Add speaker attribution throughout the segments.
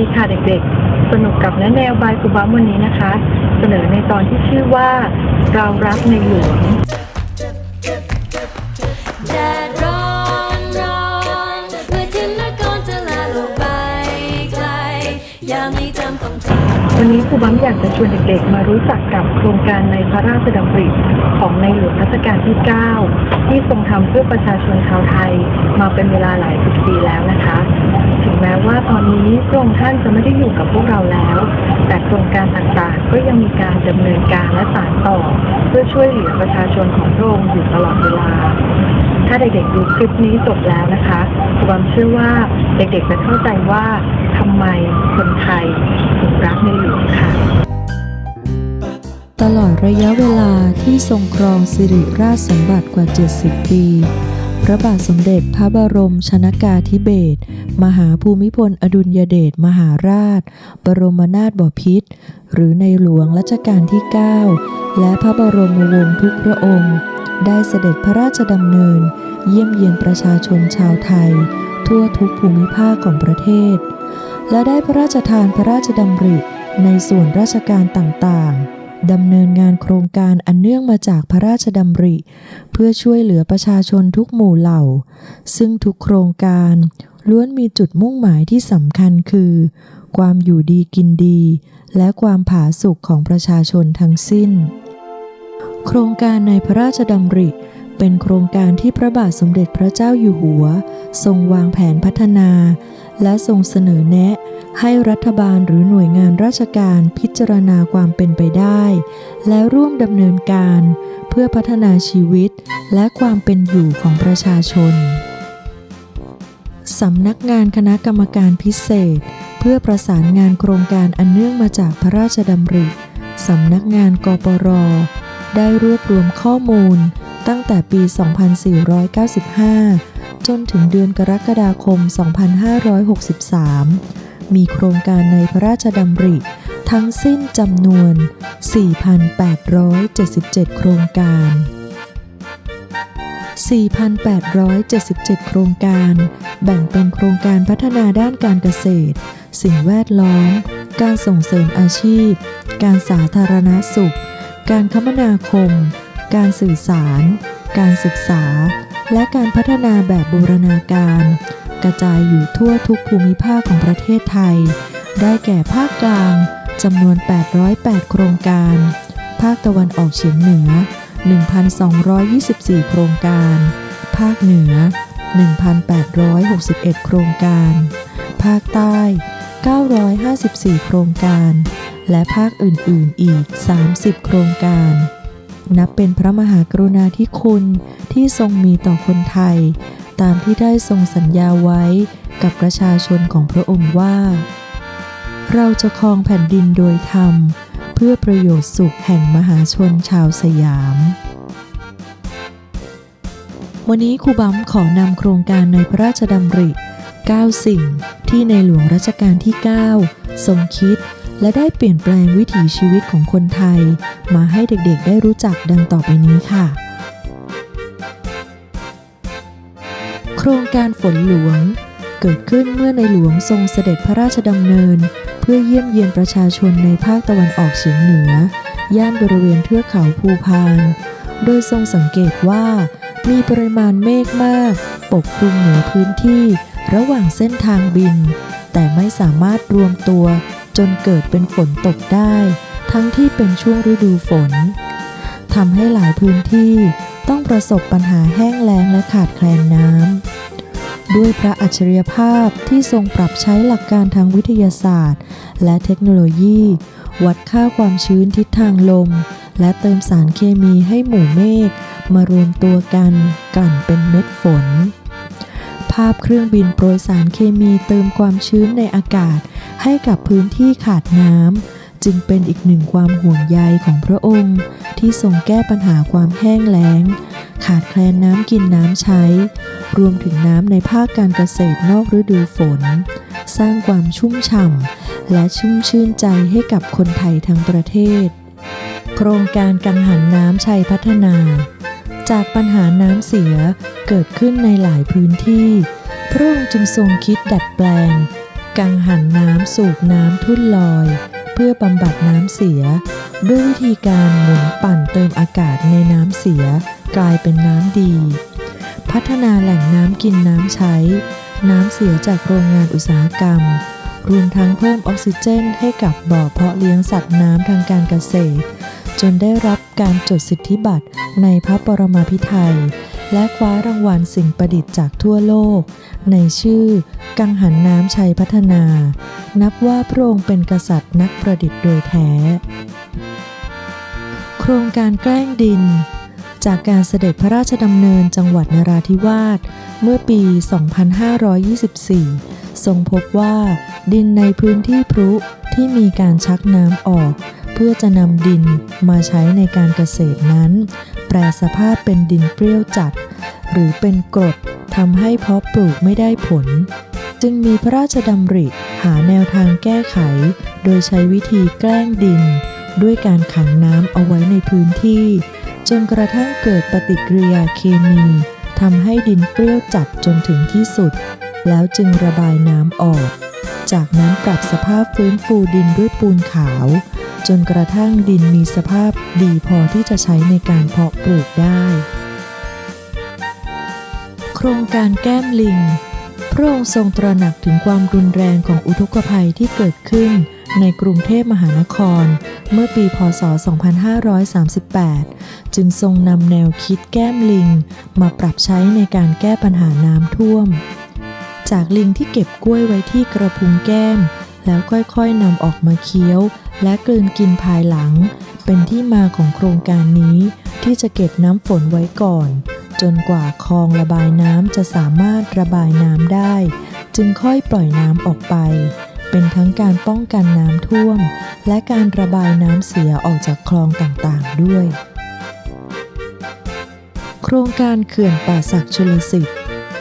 Speaker 1: ดีค่ะเด็กๆ สนุกกับแนแนวบายกูบัมวันนี้นะคะ เสนอในตอนที่ชื่อว่าเรารักในหลวง วันนี้ครูบัมอยากจะชวนเด็กๆ มารู้จักกับโครงการในพระราชดำริของในหลวงรัชกาลที่ 9 ที่ทรงทำเพื่อประชาชนชาวไทยมาเป็นเวลาหลายสิบปีแล้วนะคะ ถึงแม้ว่าตอนนี้พระองค์ท่านจะไม่ได้อยู่กับพวกเราแล้ว แต่โครงการต่างๆ ก็ยังมีการดำเนินการและสานต่อ เพื่อช่วยเหลือประชาชนของพระองค์อยู่ตลอดเวลาถ้าเด็กๆดูคลิปนี้จบแล้วนะคะครูบัมเชื่อว่าเด็กๆจะเข้าใจว่าทำไมคนไทย ระ
Speaker 2: ยะเวลาที่ทรงครองสิริราชสมบัติกว่า 70 ปี พระบาทสมเด็จพระบรมชนากาธิเบศร มหาภูมิพลอดุลยเดชมหาราช บรมนาถบพิตร หรือในหลวงรัชกาลที่ 9 และพระบรมวงศ์ทุกพระองค์ ได้เสด็จพระราชดำเนิน เยี่ยมเยียนประชาชนชาวไทย ทั่วทุกภูมิภาคของประเทศ และได้พระราชทานพระราชดำริในส่วนราชการต่างๆ ดำเนินงานโครงการอันเนื่องมาจากพระราชดำริ เพื่อช่วยเหลือประชาชนทุกหมู่เหล่า ซึ่งทุกโครงการล้วนมีจุดมุ่งหมายที่สำคัญคือ ความอยู่ดีกินดี และความผาสุกของประชาชนทั้งสิ้น โครงการในพระราชดำริเป็นโครงการที่พระบาทสมเด็จพระเจ้าอยู่หัว ทรงวางแผนพัฒนา และทรงเสนอแนะ ให้รัฐบาลหรือหน่วยงานราชการพิจารณาความเป็นไปได้ และร่วมดำเนินการ เพื่อพัฒนาชีวิตและความเป็นอยู่ของประชาชนสำนักงานคณะกรรมการพิเศษ เพื่อประสานงานโครงการอันเนื่องมาจากพระราชดำริสำนักงานกปร ได้รวบรวมข้อมูล ตั้งแต่ปี 2495 จนถึงเดือนกรกฎาคม 2563 มีโครงการในพระราชดำริ ทั้งสิ้นจำนวน 4,877 โครงการ 4,877 โครงการ แบ่งเป็นโครงการพัฒนาด้านการเกษตร สิ่งแวดล้อม การส่งเสริมอาชีพ การสาธารณสุข การคมนาคม การสื่อสาร การศึกษา และการพัฒนาแบบบูรณาการ กระจายอยู่ทั่วทุกภูมิภาคของประเทศไทย ได้แก่ภาคกลางจำนวน 808 โครงการ ภาคตะวันออกเฉียงเหนือ 1,224 โครงการ ภาคเหนือ 1,861 โครงการ ภาคใต้ 954 โครงการ และภาคอื่นๆ อีก 30 โครงการ นับเป็นพระมหากรุณาธิคุณที่ทรงมีต่อคนไทย ตามที่ได้ทรงสัญญาไว้กับประชาชนของพระองค์ว่า เราจะครองแผ่นดินโดยธรรม เพื่อประโยชน์สุขแห่งมหาชนชาวสยาม วันนี้ครูบัมขอนำโครงการในพระราชดำริ 9 สิ่งที่ในหลวงรัชกาลที่ 9 ทรงคิดและได้เปลี่ยนแปลงวิถีชีวิตของคนไทย มาให้เด็กๆได้รู้จักดังต่อไปนี้ค่ะ รงการฝนหลวง เกิดขึ้นเมื่อในหลวงทรงเสด็จพระราชดำเนิน เพื่อเยี่ยมเยียนประชาชนในภาคตะวันออกเฉียงเหนือ ย่านบริเวณเทือกเขาภูพาน โดยทรงสังเกตว่า มีปริมาณเมฆมาก ปกคลุมเหนือพื้นที่ ระหว่างเส้นทางบิน แต่ไม่สามารถรวมตัว จนเกิดเป็นฝนตกได้ ทั้งที่เป็นช่วงฤดูฝนทำให้หลายพื้นที่ต้องประสบปัญหาแห้งแล้งและขาดแคลนน้ำ ด้วยพระอัจฉริยภาพที่ทรงปรับใช้หลักการทางวิทยาศาสตร์ และเทคโนโลยี วัดค่าความชื้นทิศทางลม และเติมสารเคมีให้หมู่เมฆมารวมตัวกันกลั่นเป็นเม็ดฝน ภาพเครื่องบินโปรยสารเคมีเติมความชื้นในอากาศ ให้กับพื้นที่ขาดน้ำจึงเป็นอีกหนึ่งความห่วงใยของพระองค์ ที่ทรงแก้ปัญหาความแห้งแล้ง ขาดแคลนน้ำกินน้ำใช้ รวมถึงน้ำในภาคการเกษตรนอกฤดูฝน สร้างความชุ่มฉ่ำและชุ่มชื่นใจให้กับคนไทยทั้งประเทศ โครงการกังหันน้ำชัยพัฒนา จากปัญหาน้ำเสียเกิดขึ้นในหลายพื้นที่พระองค์จึงทรงคิดดัดแปลง กังหันน้ำสูบน้ำทุ่นลอย เพื่อบำบัดน้ำเสีย ด้วยวิธีการหมุนปั่นเติมอากาศในน้ำเสีย กลายเป็นน้ำดี พัฒนาแหล่งน้ำกินน้ำใช้ น้ำเสียจากโรงงานอุตสาหกรรม รวมทั้งเพิ่มออกซิเจนให้กับบ่อเพาะเลี้ยงสัตว์น้ำทางการเกษตร จนได้รับการจดสิทธิบัตรในพระปรมาภิไธยและคว้ารางวัลสิ่งประดิษฐ์จากทั่วโลก ในชื่อ กังหันน้ำชัยพัฒนา นับว่าพระองค์เป็นกษัตริย์นักประดิษฐ์โดยแท้ โครงการแกล้งดิน จากการเสด็จพระราชดำเนินจังหวัดนราธิวาสเมื่อปี 2524 ทรงพบว่า ดินในพื้นที่พรุที่มีการชักน้ำออก เพื่อจะนำดินมาใช้ในการเกษตรนั้น แปรสภาพเป็นดินเปรี้ยวจัด หรือเป็นกรดทำให้เพาะปลูกไม่ได้ผล จึงมีพระราชดำริหาแนวทางแก้ไข โดยใช้วิธีแกล้งดิน ด้วยการขังน้ำเอาไว้ในพื้นที่ จนกระทั่งเกิดปฏิกิริยาเคมีทำให้ดินเปรี้ยวจัดจนถึงที่สุด แล้วจึงระบายน้ำออก จากนั้นปรับสภาพฟื้นฟูดินด้วยปูนขาว จนกระทั่งดินมีสภาพดีพอที่จะใช้ในการเพาะปลูกได้ โครงการแก้มลิง พระองค์ทรงตระหนักถึงความรุนแรงของอุทกภัยที่เกิดขึ้นในกรุงเทพมหานคร เมื่อปีพศ 2538 จึงทรงนำแนวคิดแก้มลิง มาปรับใช้ในการแก้ปัญหาน้ำท่วม จากลิงที่เก็บกล้วยไว้ที่กระพุ้งแก้ม แล้วค่อยๆนำออกมาเคี้ยว และกลืนกินภายหลัง เป็นที่มาของโครงการนี้ ที่จะเก็บน้ำฝนไว้ก่อน จนกว่าคลองระบายน้ำจะสามารถระบายน้ำได้ จึงค่อยปล่อยน้ำออกไป เป็นทั้งการป้องกันน้ำท่วม และการระบายน้ำเสียออกจากคลองต่างๆด้วย โครงการเขื่อนป่าศักชลสิทธิ์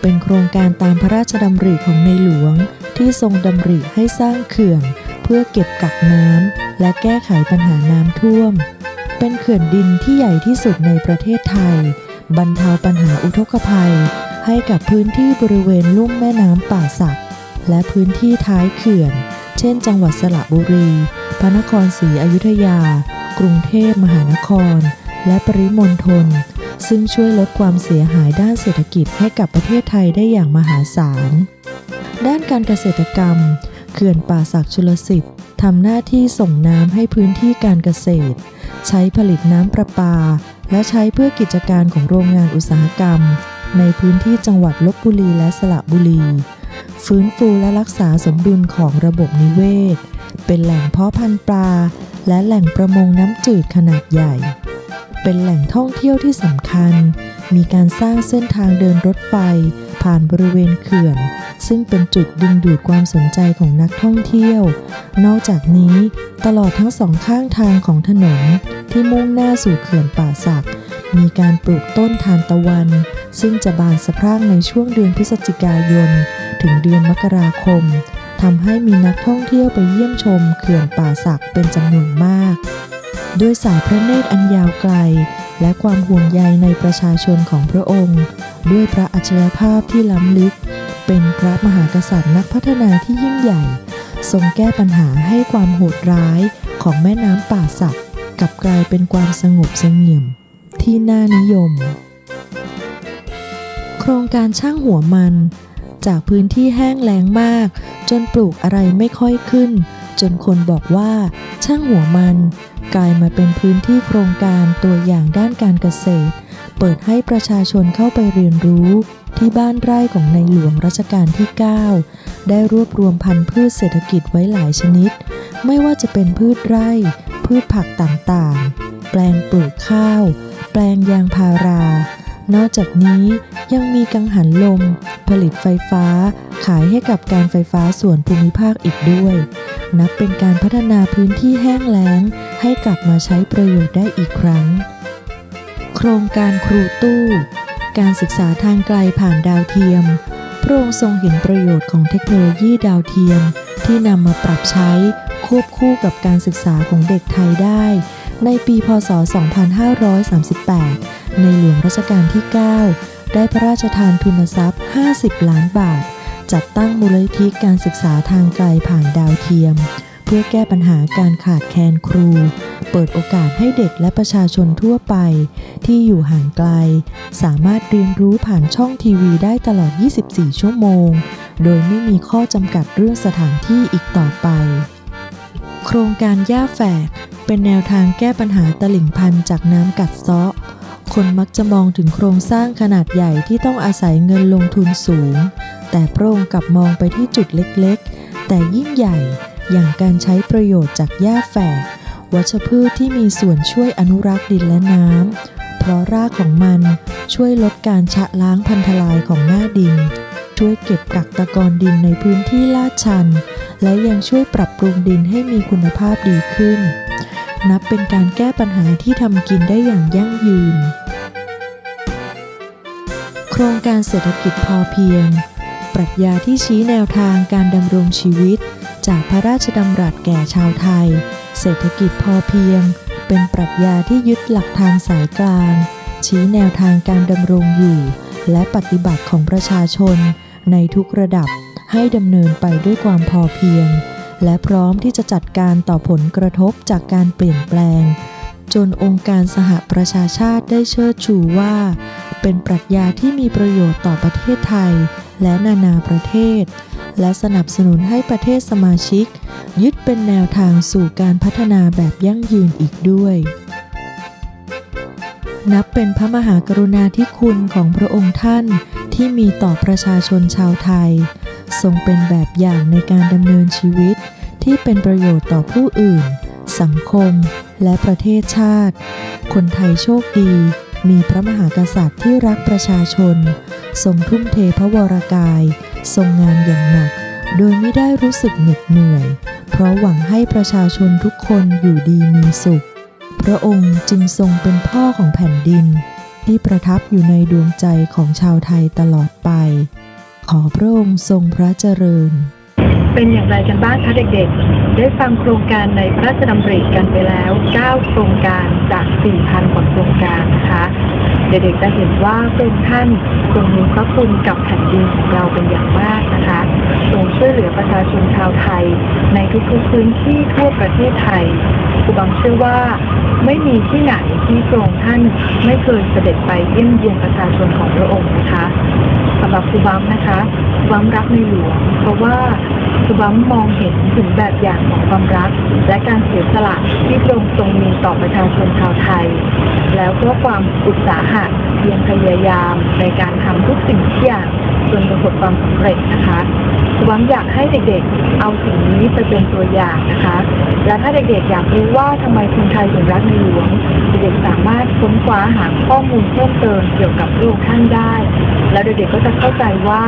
Speaker 2: เป็นโครงการตามพระราชดำริของในหลวง ที่ทรงดำริให้สร้างเขื่อน เพื่อเก็บกักน้ำและแก้ไขปัญหาน้ำท่วม เป็นเขื่อนดินที่ใหญ่ที่สุดในประเทศไทย บรรเทาปัญหาอุทกภัย ให้กับพื้นที่บริเวณลุ่มแม่น้ำป่าสัก และพื้นที่ท้ายเขื่อน เช่น จังหวัดสระบุรี พระนครศรีอยุธยา กรุงเทพมหานคร และปริมณฑล ซึ่งช่วยลดความเสียหายด้านเศรษฐกิจให้กับประเทศไทยได้อย่างมหาศาล ด้านการเกษตรกรรม เขื่อนป่าศักดิ์ชลสิทธิ์ทำหน้าที่ส่งน้ำให้พื้นที่การเกษตร ใช้ผลิตน้ำประปา และใช้เพื่อกิจการของโรงงานอุตสาหกรรม ในพื้นที่จังหวัดลบบุรีและสระบุรี ฟื้นฟูและรักษาสมดุลของระบบนิเวศ เป็นแหล่งเพาะพันธุ์ปลา และแหล่งประมงน้ำจืดขนาดใหญ่ เป็นแหล่งท่องเที่ยวที่สำคัญ มีการสร้างเส้นทางเดินรถไฟ ผ่านบริเวณเขื่อน ซึ่งเป็นจุดดึงดูดความสนใจของนักท่องเที่ยว นอกจากนี้ตลอดทั้งสองข้างทางของถนนที่มุ่งหน้าสู่เขื่อนป่าสัก มีการปลูกต้นทานตะวัน ซึ่งจะบานสะพรั่งในช่วงเดือนพฤศจิกายน ถึงเดือนมกราคมทำให้มีนักท่องเที่ยวไปเยี่ยมชมเขื่อนป่าสักเป็นจำนวนมาก ด้วยสายพระเนตรอันยาวไกล และความห่วงใยในประชาชนของพระองค์ ด้วยพระอัจฉริยภาพที่ล้ำลึก เป็นพระมหากษัตริย์นักพัฒนาที่ยิ่งใหญ่ ทรงแก้ปัญหาให้ความโหดร้ายของแม่น้ำป่าสักกลับกลายเป็นความสงบเสงี่ยม ที่น่านิยม โครงการช่างหัวมัน จากพื้นที่แห้งแล้งมาก จนปลูกอะไรไม่ค่อยขึ้น จนคนบอกว่า ช่างหัวมัน กลายมาเป็นพื้นที่โครงการตัวอย่างด้านการเกษตร เปิดให้ประชาชนเข้าไปเรียนรู้ ที่บ้านไร่ของในหลวงรัชกาลที่ 9 ได้รวบรวมพันธุ์พืชเศรษฐกิจไว้หลายชนิด ไม่ว่าจะเป็นพืชไร่ พืชผักต่างๆ แปลงปลูกข้าว แปลงยางพารา นอกจากนี้ยังมีกังหันลม ผลิตไฟฟ้า ขายให้กับการไฟฟ้าส่วนภูมิภาคอีกด้วย นับเป็นการพัฒนาพื้นที่แห้งแล้ง ให้กลับมาใช้ประโยชน์ได้อีกครั้ง โครงการครูตู้ การศึกษาทางไกลผ่านดาวเทียม พระองค์ทรงเห็นประโยชน์ของเทคโนโลยีดาวเทียม ที่นำมาปรับใช้ควบคู่กับการศึกษาของเด็กไทยได้ ในปีพศ 2538 ในหลวงรัชกาลที่ 9 ได้พระราชทานทุนทรัพย์ 50 ล้านบาท จัดตั้งมูลนิธิการศึกษาทางไกลผ่านดาวเทียม เพื่อแก้ปัญหาการขาดแคลนครู เปิดโอกาสให้เด็กและประชาชนทั่วไป ที่อยู่ห่างไกล สามารถเรียนรู้ผ่านช่องทีวีได้ตลอด 24 ชั่วโมง โดยไม่มีข้อจำกัดเรื่องสถานที่อีกต่อไป โครงการย่าแฝกเป็นแนวทางแก้ปัญหาตลิ่งพันจากน้ำกัดเซาะ คนมักจะมองถึงโครงสร้างขนาดใหญ่ที่ต้องอาศัยเงินลงทุนสูง แต่พระองค์กลับมองไปที่จุดเล็กๆ แต่ยิ่งใหญ่อย่างการใช้ประโยชน์จากหญ้าแฝก วัชพืชที่มีส่วนช่วยอนุรักษ์ดินและน้ำ เพราะรากของมันช่วยลดการชะล้างพันทลายของหน้าดิน ช่วยเก็บกักตะกอนดินในพื้นที่ลาดชัน และยังช่วยปรับปรุงดินให้มีคุณภาพดีขึ้น นับเป็นการแก้ปัญหาที่ทำกินได้อย่างยั่งยืน ครงการเศรษฐกิจพอเพียง ปรัชญาที่ชี้แนวทางการดำรงชีวิต จากพระราชดำรัสแก่ชาวไทย เศรษฐกิจพอเพียง เป็นปรัชญาที่ยึดหลักทางสายกลาง ชี้แนวทางการดำรงอยู่ และปฏิบัติของประชาชน ในทุกระดับให้ดำเนินไปด้วยความพอเพียง และพร้อมที่จะจัดการต่อผลกระทบจากการเปลี่ยนแปลง จนองค์การสหประชาชาติได้เชิดชูว่า เป็นปรัชญาที่มีประโยชน์ต่อประเทศไทย และนานาประเทศ และสนับสนุนให้ประเทศสมาชิก ยึดเป็นแนวทางสู่การพัฒนาแบบยั่งยืนอีกด้วย นับเป็นพระมหากรุณาธิคุณของพระองค์ท่านที่มีต่อประชาชนชาวไทย ทรงเป็นแบบอย่างในการดำเนินชีวิต ที่เป็นประโยชน์ต่อผู้อื่น สังคม และประเทศชาติ คนไทยโชคดี มีพระมหากษัตริย์ที่รักประชาชน ทรงทุ่มเทพระวรากาย ทรงงานอย่างหนัก โดยไม่ได้รู้สึกเหน็ดเหนื่อย เพราะหวังให้ประชาชนทุกคนอยู่ดีมีสุข พระองค์จึงทรงเป็นพ่อของแผ่นดิน ที่ประทับอยู่ในดวงใจของชาวไทยตลอดไป ขอพระองค์ทรงพระเจริญ
Speaker 1: เป็นอย่างไรกันบ้างคะเด็กๆ ได้ฟังโครงการในพระราชดำริกันไปแล้ว 9 โครงการจาก 4,000 กว่าโครงการนะคะ เด็กๆจะเห็นว่าพระองค์ท่านทรงมีพระคุณกับแผ่นดินของเราเป็นอย่างมากนะคะทรงช่วยเหลือประชาชนชาวไทย ในทุกๆพื้นที่ทั่วประเทศไทยครูบังเชื่อว่าไม่มีที่ไหนที่พระองค์ท่านไม่เคยเสด็จไปเยี่ยมเยียนประชาชนของพระองค์นะคะสำหรับครูบัมนะคะครูบัมรักในหลวงเพราะว่าครูบัมมองเห็นถึงแบบอย่างของความรัก และการเสียสละที่พระองค์ทรงมีต่อประชาชนชาวไทย แล้วก็ความอุตสาหะเพียรพยายามในการทำทุกสิ่งทุกอย่างจนประสบความสำเร็จนะคะครูบัมอยากให้เด็กๆ เอาสิ่งนี้ไปเป็นตัวอย่างนะคะ และถ้าเด็กๆ อยากรู้ว่าทำไมคนไทยถึงรักในหลวง เด็กๆ สามารถค้นคว้าหาข้อมูลเพิ่มเติมเกี่ยวกับพระองค์ท่านได้ แล้วเด็กๆ ก็จะเข้าใจว่า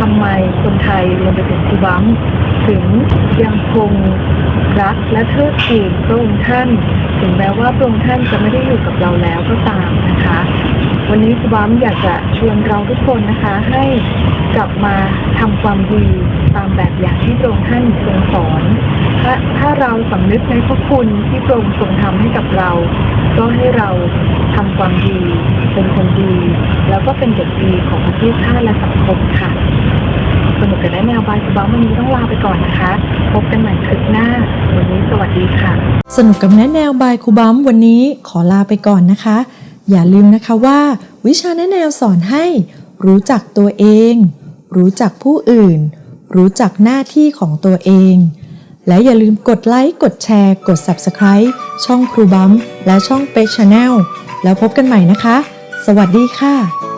Speaker 1: ทำไมคนไทยรวมไปถึงครูบัมถึงยังคง รักและเทิดทูนพระองค์ท่าน ถึงแม้ว่าพระองค์ท่านจะไม่ได้อยู่กับเราแล้วก็ตามนะคะ วันนี้ครูบัมอยากจะชวนเราทุกคนนะคะให้กลับมาทำความดีตามแบบอย่างที่พระองค์ท่านทรงสอนถ้าถ้าเราสำนึกในพระคุณที่พระองค์ทรงทำให้กับเรา ก็ให้เราทำความดี เป็นคนดี แล้วก็เป็นเด็กดีของประเทศชาติและสังคมค่ะสนุกกัน แนวบายสบ้าวันนี้ต้องลาไปก่อนนะคะ พบกันใหม่คลิปหน้า วันนี้สวัสดีค่ะ
Speaker 2: สนุกกับแนะแนวบายครูบัมวันนี้ขอลาไปก่อนนะคะ อย่าลืมนะคะว่า วิชาแนะแนวสอนให้ รู้จักตัวเอง รู้จักผู้อื่น รู้จักหน้าที่ของตัวเอง และอย่าลืมกดไลค์กดแชร์ กด Subscribe ช่องครูบัมและช่องเป c ช n แนลแล้วพบกันใหม่นะคะ สวัสดีค่ะ